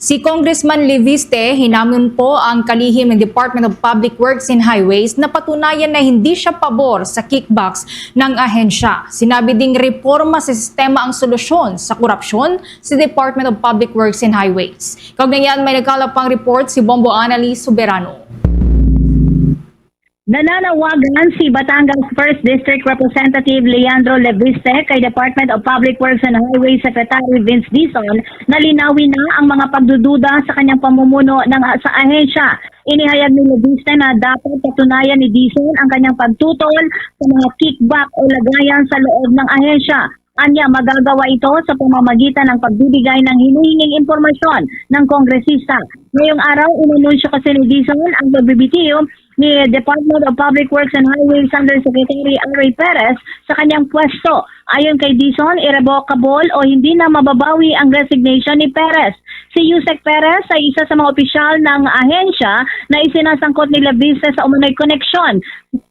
Si Congressman Leviste hinamon po ang kalihim ng Department of Public Works and Highways na patunayan na hindi siya pabor sa kickbacks ng ahensya. Sinabi ding reforma sa sistema ang solusyon sa korupsyon sa Department of Public Works and Highways. Kaugnay yan, may nagkalapang report si Bombo Annalise Soberano. Nananawagan si Batangas 1st District Representative Leandro Leviste kay Department of Public Works and Highways Secretary Vince Dizon na linawin na ang mga pagdududa sa kanyang pamumuno ng sa ahensya. Inihayag ni Leviste na dapat patunayan ni Dizon ang kanyang pagtutol sa mga kickback o lagayan sa loob ng ahensya. Anya magagawa ito sa pamamagitan ng pagbibigay ng hinihinging impormasyon ng kongresista. Ngayong araw, inanunsyo kasi ni Dizon ang pagbibitiw ni Department of Public Works and Highways Undersecretary Ari Perez sa kanyang pwesto. Ayon kay Dizon, irrevocable o hindi na mababawi ang resignation ni Perez. Si Yusek Perez ay isa sa mga opisyal ng ahensya na isinasangkot ni Labiste sa umano'y koneksyon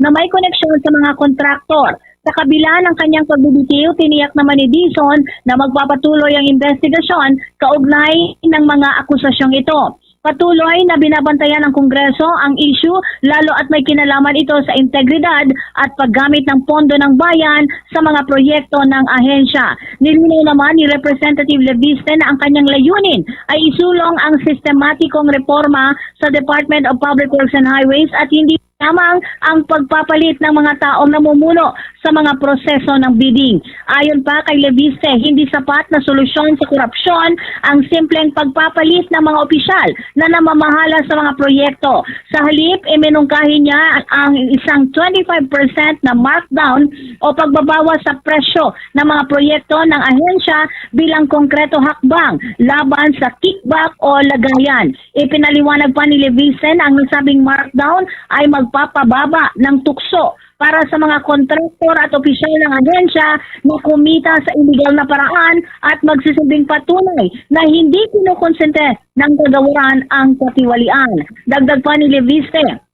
na may koneksyon sa mga kontraktor. Sa kabila ng kanyang pagbibitiw, tiniyak naman ni Dizon na magpapatuloy ang investigasyon kaugnay ng mga akusasyong ito. Patuloy na binabantayan ng Kongreso ang issue lalo at may kinalaman ito sa integridad at paggamit ng pondo ng bayan sa mga proyekto ng ahensya. Nilinaw naman ni Representative Leviste na ang kanyang layunin ay isulong ang sistematikong reforma sa Department of Public Works and Highways at hindi lamang ang pagpapalit ng mga taong namumuno sa mga proseso ng bidding. Ayon pa kay Leviste, hindi sapat na solusyon sa korupsyon ang simpleng pagpapalit ng mga opisyal na namamahala sa mga proyekto. Sa halip, iminungkahi niya ang isang 25% na markdown o pagbabawas sa presyo ng mga proyekto ng ahensya bilang konkreto hakbang laban sa kickback o lagayan. Ipinaliwanag pa ni Leviste na ang nasabing markdown ay magpapababa ng tukso para sa mga kontraktor at opisyal ng ahensya na kumita sa illegal na paraan at magsisilbing patunay na hindi kinukonsente ng kagawaran ang katiwalian. Dagdag pa ni Leviste,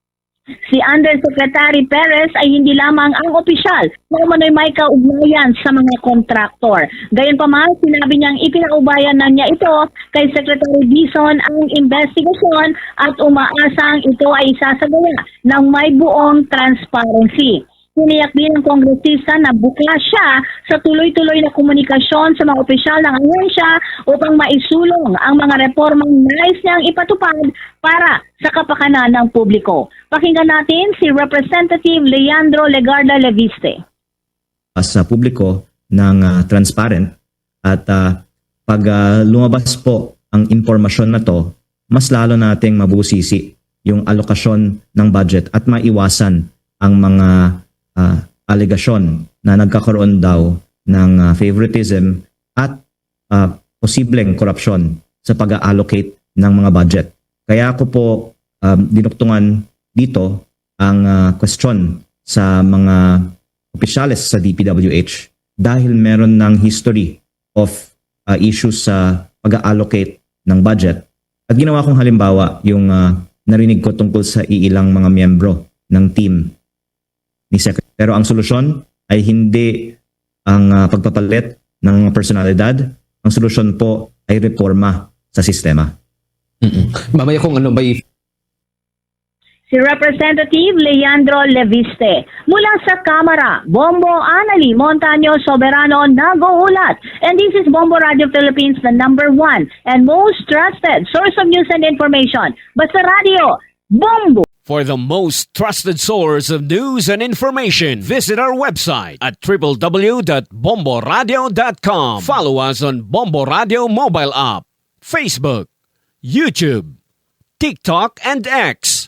Si Undersecretary Perez ay hindi lamang ang opisyal na umano'y may kaugnayan sa mga kontraktor. Gayunpaman, sinabi niyang ipinaubayan na niya ito kay Secretary Dizon ang investigasyon at umaasang ito ay isasagawa ng may buong transparency. Tiniyak din ng kongresista na bukla siya sa tuloy-tuloy na komunikasyon sa mga opisyal ng ahensya upang maisulong ang mga reformang nais niyang ipatupad para sa kapakanan ng publiko. Pakinggan natin si Representative Leandro Legarda Leviste. sa publiko ng ah, transparent at ah, pag ah, lumabas po ang impormasyon na to, mas lalo nating mabusisi yung alokasyon ng budget at maiwasan ang mga ah, alegasyon na nagkakaroon daw ng ah, favoritism at ah, posibleng korupsyon sa pag-allocate ng mga budget. Kaya ako po um, dinuktungan dito ang ah, question sa mga opisyales sa DPWH dahil meron ng history of uh, issues sa pag-allocate ng budget. At ginawa kong halimbawa yung uh, narinig ko tungkol sa iilang mga miyembro ng team ni Secretary. Pero ang solusyon ay hindi ang uh, pagpapalit ng personalidad. Ang solusyon po ay reforma sa sistema. Mm-mm. Mamaya kung ano may Si Representative Leandro Leviste. Mula sa Kamara, Bombo Anali Montaño Soberano nag-uulat. And this is Bombo Radio Philippines, the number one and most trusted source of news and information. Basta Radio, Bombo! For the most trusted source of news and information, visit our website at www.bomboradio.com. Follow us on Bombo Radio mobile app, Facebook, YouTube, TikTok, and X,